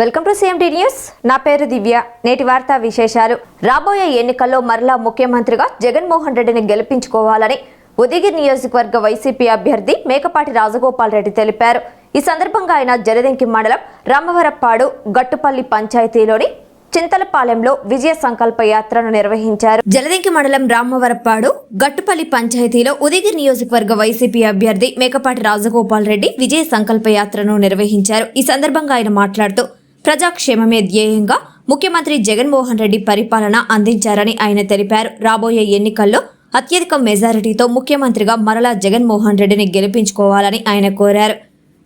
Welcome to C M T news. నా పేరు దివ్య. నేటి వార్తా విశేషాలు. రాబోయే ఎన్నికల్లో మరలా ముఖ్యమంత్రిగా జగన్మోహన్ రెడ్డిని గెలిపించుకోవాలని ఉదయగిరి నియోజకవర్గ వైసీపీ అభ్యర్థి మేకపాటి రాజగోపాల్ రెడ్డి తెలిపారు. ఈ సందర్భంగా ఆయన జలదంకి మండలం రామవరప్పాడు గట్టుపల్లి పంచాయతీలోని చింతలపాలెంలో విజయ సంకల్ప యాత్రను నిర్వహించారు. జలదంకి మండలం రామవరప్పాడు గట్టుపల్లి పంచాయతీలో ఉదయగిరి నియోజకవర్గ వైసీపీ అభ్యర్థి మేకపాటి రాజగోపాల్ రెడ్డి విజయ సంకల్ప యాత్రను నిర్వహించారు. ఈ సందర్భంగా ఆయన మాట్లాడుతూ ప్రజాక్షేమమే ధ్యేయంగా ముఖ్యమంత్రి జగన్మోహన్ రెడ్డి పరిపాలన అందించారని ఆయన తెలిపారు. రాబోయే ఎన్నికల్లో అత్యధిక మెజారిటీతో ముఖ్యమంత్రిగా మరలా జగన్మోహన్ రెడ్డిని గెలిపించుకోవాలని ఆయన కోరారు.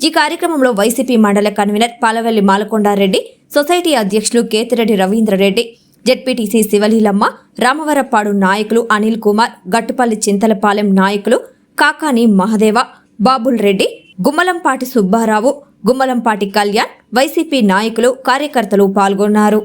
ఈ కార్యక్రమంలో వైసీపీ మండల కన్వీనర్ పాలవెల్లి మాలకొండారెడ్డి సొసైటీ అధ్యక్షులు కేతిరెడ్డి రవీంద్రరెడ్డి జెడ్పీటీసీ శివలీలమ్మ రామవరపాడు నాయకులు అనిల్ కుమార్ గట్టుపల్లి చింతలపాలెం నాయకులు కాకాని మహదేవ బాబుల్ రెడ్డి గుమ్మలంపాటి సుబ్బారావు గుమ్మలంపాటి కళ్యాణ్ వైసీపీ నాయకులు కార్యకర్తలు పాల్గొన్నారు.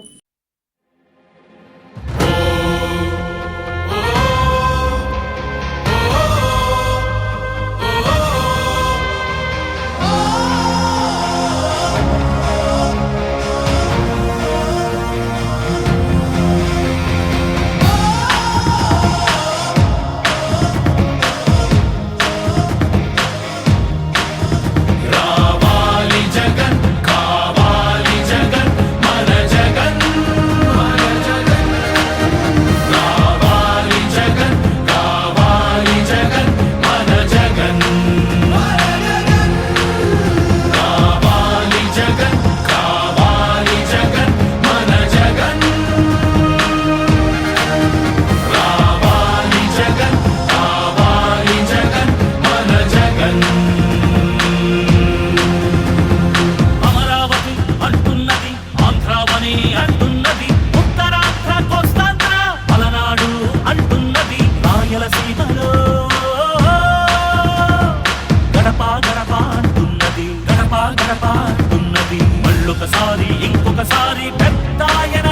గడప గడప ఉన్నది మళ్ళొకసారి ఇంకొకసారి పెద్దాయన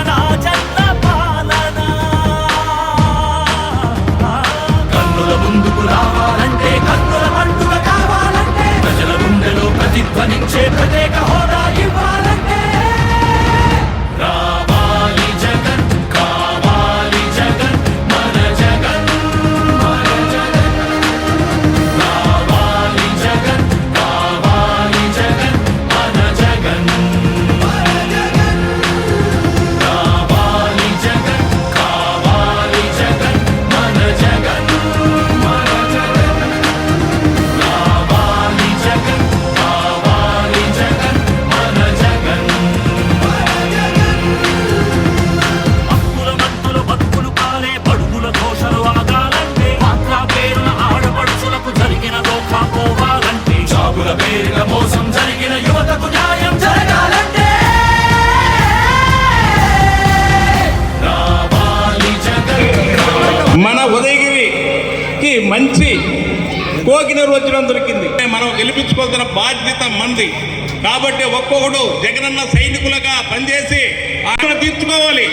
మంచి కోకినరు వచ్చిన దొరికింది. మనం గెలిపించుకోవాల్సిన బాధ్యత మంది కాబట్టి ఒక్కొక్కడు జగనన్న సైనికులుగా పనిచేసి ఆయన తీర్చుకోవాలి.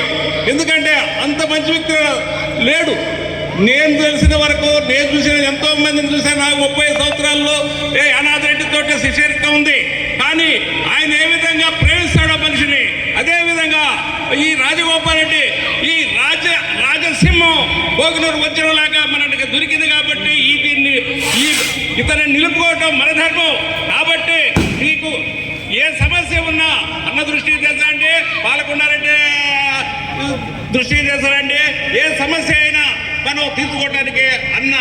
ఎందుకంటే అంత మంచి వ్యక్తి లేడు. నేను తెలిసిన వరకు నేను చూసిన ఎంతో మందిని చూసాను నాకు ముప్పై సంవత్సరాల్లో ఏ అనాథ రెడ్డితో శిశీరిక ఉంది. కానీ ఆయన ఏ విధంగా ప్రేమిస్తాడో మనిషిని అదేవిధంగా ఈ రాజగోపాల్ రెడ్డి ఈ రాజ రాజసింహం పోగునూరు వచ్చిన లాగా దొరికింది కాబట్టి ఈ దీన్ని ఈ ఇతను నిలుపుకోవటం మన ధర్మం. కాబట్టి మీకు ఏ సమస్య ఉన్నా అన్న దృష్టికి తెచ్చారంటే పాలకొండారంటే దృష్టికి తెచ్చారంటే ఏ సమస్య అయినా మనం తీసుకోవటానికి అన్న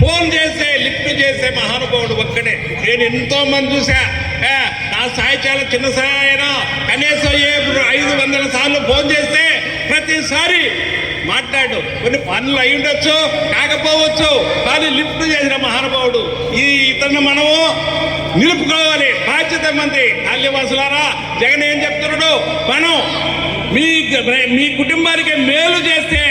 ఫోన్ చేసే లిఫ్ట్ చేసే మహానుభావుడు ఒక్కడే. నేను ఎంతో మంది చూసా నా స్థాయి చాలా చిన్న స్థాయి అయినా కనీసం ఏ ఐదు వందల సార్లు ఫోన్ చేస్తే ప్రతిసారి మాట్లాడు. కొన్ని పనులు అయి ఉండొచ్చు కాకపోవచ్చు. కానీ లిఫ్ట్ చేసిన మహానుభావుడు ఈ ఇతను మనము నిలుపుకోవాలి. బాధ్యత మంది. కాల్యవాసులారా జగన్ ఏం చెప్తున్నాడు? మనం మీ మీ కుటుంబానికి మేలు చేస్తే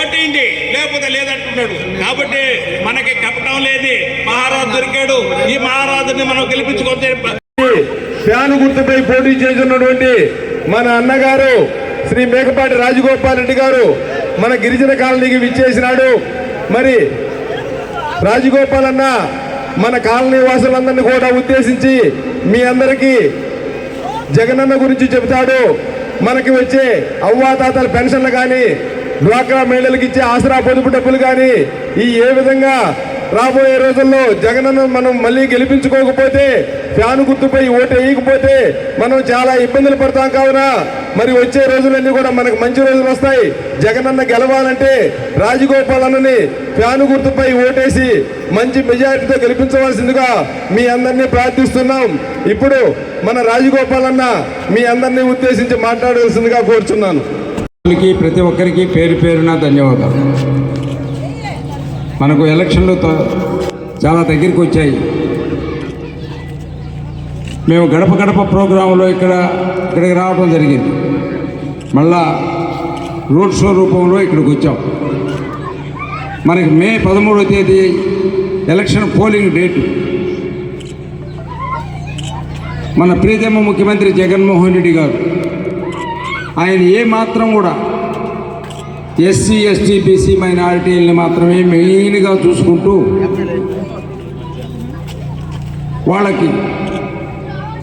ఓటేయండి. లేకపోతే లేదంటున్నాడు. కాబట్టి మనకి కపటం లేదు మహారాజు దొరికాడు. ఈ మహారాజుని మనం గెలిపించుకుంటే ఫ్యాను గుర్తుపై పోటీ చేస్తున్నటువంటి మన అన్నగారు శ్రీ మేకపాటి రాజగోపాల్ రెడ్డి గారు. మన గిరిజన కాలనీకి విచ్చేసినాడు. మరి రాజగోపాల్ అన్న మన కాలనీ వాసులందరినీ కూడా ఉద్దేశించి మీ అందరికీ జగనన్న గురించి చెబుతాడు. మనకి వచ్చే అవ్వాతాతల పెన్షన్లు కానీ డ్వాక్రా మహిళలకు ఇచ్చే ఆసరా పొదుపు డబ్బులు కానీ ఈ ఏ విధంగా రాబోయే రోజుల్లో జగనన్న మనం మళ్ళీ గెలిపించుకోకపోతే ఫ్యాను గుర్తుపై ఓటు వేయకపోతే మనం చాలా ఇబ్బందులు పడతాం కావున మరి వచ్చే రోజులన్నీ కూడా మనకు మంచి రోజులు వస్తాయి. జగనన్న గెలవాలంటే రాజగోపాల్ అన్నని ఫ్యాను గుర్తుపై ఓటేసి మంచి మెజారిటీతో గెలిపించవలసిందిగా మీ అందరినీ ప్రార్థిస్తున్నాం. ఇప్పుడు మన రాజగోపాల్ అన్న మీ అందరినీ ఉద్దేశించి మాట్లాడవలసిందిగా కోరుచున్నాను. ప్రతి ఒక్కరికి పేరు పేరున ధన్యవాదాలు. మనకు ఎలక్షన్లు చాలా దగ్గరికి వచ్చాయి. మేము గడప గడప ప్రోగ్రాంలో ఇక్కడ ఇక్కడికి రావడం జరిగింది. మళ్ళా రోడ్ షో రూపంలో ఇక్కడికి వచ్చాం. మనకి మే పదమూడవ తేదీ ఎలక్షన్ పోలింగ్ డేటు. మన ప్రీతమ ముఖ్యమంత్రి జగన్మోహన్ రెడ్డి గారు. ఆయన ఏ మాత్రం కూడా ఎస్సీ ఎస్టీ బీసీ మైనారిటీలని మాత్రమే మెయిన్గా చూసుకుంటూ వాళ్ళకి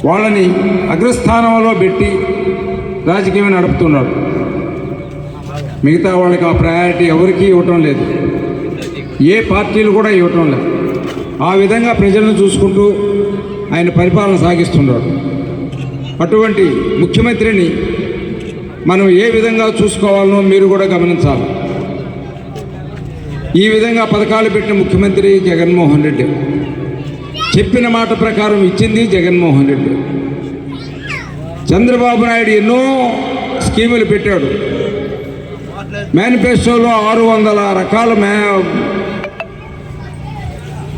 వాళ్ళని అగ్రస్థానంలో పెట్టి రాజకీయం నడుపుతున్నాడు మిగతా వాళ్ళకి ఆ ప్రయారిటీ ఎవరికీ ఇవ్వటం లేదు. ఏ పార్టీలు కూడా ఇవ్వటం లేదు. ఆ విధంగా ప్రజలను చూసుకుంటూ ఆయన పరిపాలన సాగిస్తున్నాడు అటువంటి ముఖ్యమంత్రిని మనం ఏ విధంగా చూసుకోవాలనో మీరు కూడా గమనించాలి. ఈ విధంగా పథకాలు పెట్టిన ముఖ్యమంత్రి జగన్మోహన్ రెడ్డి. చెప్పిన మాట ప్రకారం ఇచ్చింది జగన్మోహన్ రెడ్డి. చంద్రబాబు నాయుడు ఎన్నో స్కీములు పెట్టాడు. మేనిఫెస్టోలో ఆరు వందల రకాల మే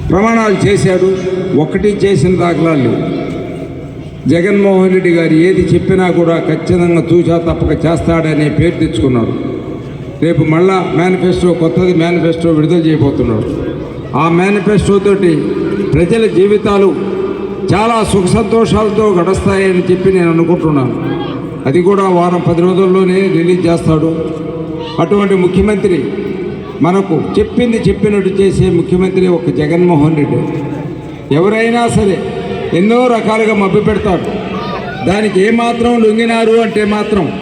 ప్రమాణాలు చేశాడు. ఒకటి చేసిన దాఖలాలు లేవు. జగన్మోహన్ రెడ్డి గారు ఏది చెప్పినా కూడా ఖచ్చితంగా చూసా తప్పక చేస్తాడనే పేరు తెచ్చుకున్నాడు రేపు మళ్ళా మేనిఫెస్టో కొత్తది మేనిఫెస్టో విడుదల చేయబోతున్నాడు ఆ మేనిఫెస్టోతోటి ప్రజల జీవితాలు చాలా సుఖ సంతోషాలతో గడుస్తాయని చెప్పి నేను అనుకుంటున్నాను. అది కూడా వారం పది రోజుల్లోనే రిలీజ్ చేస్తాడు. అటువంటి ముఖ్యమంత్రి మనకు చెప్పింది చెప్పినట్టు చేసే ముఖ్యమంత్రి ఒక జగన్మోహన్ రెడ్డి. ఎవరైనా సరే ఎన్నో రకాలుగా మభ్య పెడతారు. దానికి ఏమాత్రం లొంగినారు అంటే మాత్రం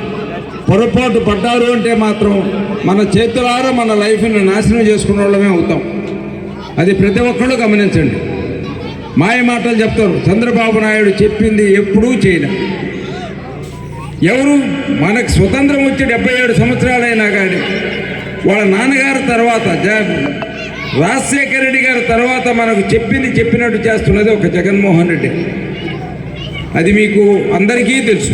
పొరపాటు పడ్డారు అంటే మాత్రం మన చేతులారా మన లైఫ్ని నాశనం చేసుకున్న వాళ్ళమే అవుతాం. అది ప్రతి ఒక్కళ్ళు గమనించండి. మాయ మాటలు చెప్తారు. చంద్రబాబు నాయుడు చెప్పింది ఎప్పుడూ చేయలే. ఎవరు మనకు స్వతంత్రం వచ్చి డెబ్బై ఏడు సంవత్సరాలైనా కానీ వాళ్ళ నాన్నగారి తర్వాత జ- రాజశేఖర రెడ్డి గారి తర్వాత మనకు చెప్పింది చెప్పినట్టు చేస్తున్నది ఒక జగన్మోహన్ రెడ్డి. అది మీకు అందరికీ తెలుసు.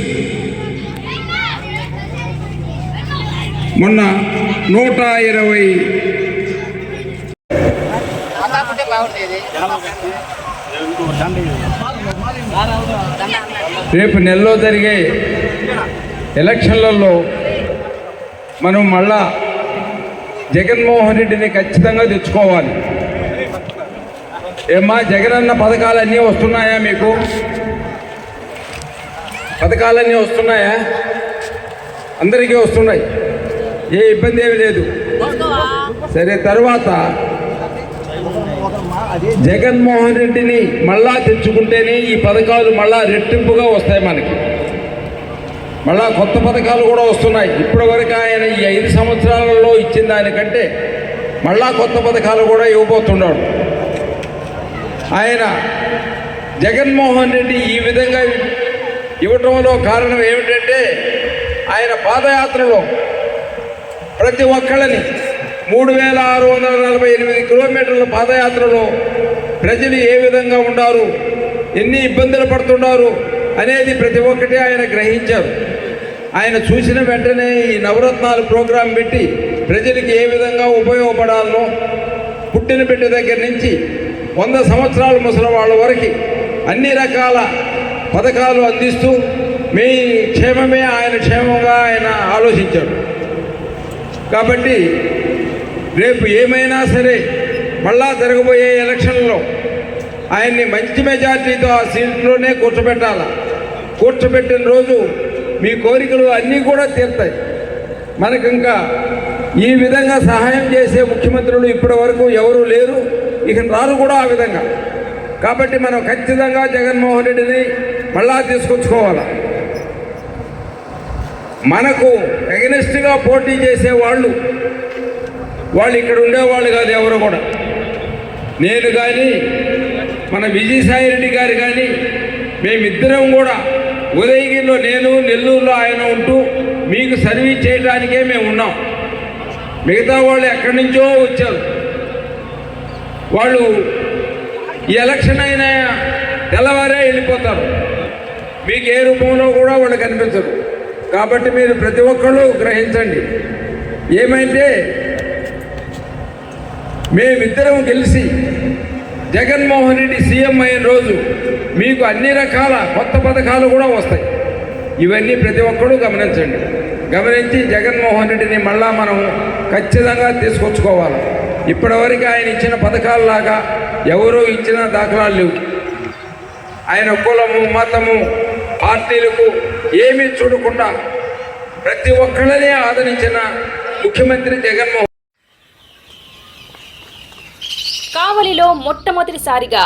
మొన్న నూట ఇరవై రేపు నెలలో జరిగే ఎలక్షన్లలో మనం మళ్ళా జగన్మోహన్ రెడ్డిని ఖచ్చితంగా తెచ్చుకోవాలి. ఏమ్మా జగనన్న పథకాలన్నీ వస్తున్నాయా మీకు? పథకాలన్నీ వస్తున్నాయా? అందరికీ వస్తున్నాయి. ఏ ఇబ్బంది ఏమి లేదు. సరే తర్వాత జగన్మోహన్ రెడ్డిని మళ్ళా తెచ్చుకుంటేనే ఈ పథకాలు మళ్ళా రెట్టింపుగా వస్తాయి మనకి. మళ్ళా కొత్త పథకాలు కూడా వస్తున్నాయి. ఇప్పటివరకు ఆయన ఈ ఐదు సంవత్సరాలలో ఇచ్చిన దానికంటే మళ్ళా కొత్త పథకాలు కూడా ఇవ్వబోతున్నాడు. ఆయన జగన్మోహన్ రెడ్డి ఈ విధంగా ఇవ్వటంలో కారణం ఏమిటంటే ఆయన పాదయాత్రలో ప్రతి ఒక్కళ్ళని మూడు వేల ఆరు వందల నలభై ఎనిమిది కిలోమీటర్ల పాదయాత్రలో ప్రజలు ఏ విధంగా ఉన్నారు ఎన్ని ఇబ్బందులు పడుతున్నారు అనేది ప్రతి ఒక్కటి ఆయన గ్రహించారు. ఆయన చూసిన వెంటనే ఈ నవరత్నాలు ప్రోగ్రాం పెట్టి ప్రజలకి ఏ విధంగా ఉపయోగపడాలనో పుట్టిన బిడ్డ దగ్గర నుంచి వంద సంవత్సరాల ముసలి వాళ్ళ వరకు అన్ని రకాల పథకాలు అందిస్తూ మీ క్షేమమే ఆయన క్షేమంగా ఆయన ఆలోచించాడు. కాబట్టి రేపు ఏమైనా సరే మళ్ళా జరగబోయే ఎలక్షన్లో ఆయన్ని మంచి మెజార్టీతో ఆ సీట్లోనే కూర్చోబెట్టాల? కూర్చోబెట్టిన రోజు మీ కోరికలు అన్నీ కూడా తీరుతాయి. మనకు ఇంకా ఈ విధంగా సహాయం చేసే ముఖ్యమంత్రులు ఇప్పటి వరకు ఎవరూ లేరు. ఇక రారు కూడా ఆ విధంగా. కాబట్టి మనం ఖచ్చితంగా జగన్మోహన్ రెడ్డిని మళ్ళా తీసుకొచ్చుకోవాలి. మనకు ఎగనిస్ట్గా పోటీ చేసే వాళ్ళు వాళ్ళు ఇక్కడ ఉండేవాళ్ళు కాదు ఎవరు కూడా. నేను కానీ మన విజయసాయి రెడ్డి గారు కానీ మేమిద్దరం కూడా ఉదయగిరిలో నేను నెల్లూరులో ఆయన ఉంటూ మీకు సర్వీస్ చేయడానికే మేము ఉన్నాం. మిగతా వాళ్ళు ఎక్కడి నుంచో వచ్చారు. వాళ్ళు ఈ ఎలక్షన్ అయిన తెల్లవారే వెళ్ళిపోతారు. మీకు ఏ రూపంలో కూడా వాళ్ళు కనిపించరు. కాబట్టి మీరు ప్రతి ఒక్కళ్ళు గ్రహించండి. ఏమైతే మేమిద్దరం కలిసి జగన్మోహన్ రెడ్డి సీఎం అయిన రోజు మీకు అన్ని రకాల కొత్త పథకాలు కూడా వస్తాయి. ఇవన్నీ ప్రతి ఒక్కరూ గమనించండి. గమనించి జగన్మోహన్ రెడ్డిని మళ్ళా మనం ఖచ్చితంగా తీసుకొచ్చుకోవాలి. ఇప్పటివరకు ఆయన ఇచ్చిన పథకాలలాగా ఎవరూ ఇచ్చిన దాఖలాలు లేవు. ఆయన కులము మతము పార్టీలకు ఏమీ చూడకుండా ప్రతి ఒక్కళ్ళని ఆదరించిన ముఖ్యమంత్రి జగన్మోహన్ కావలిలో మొట్టమొదటిసారిగా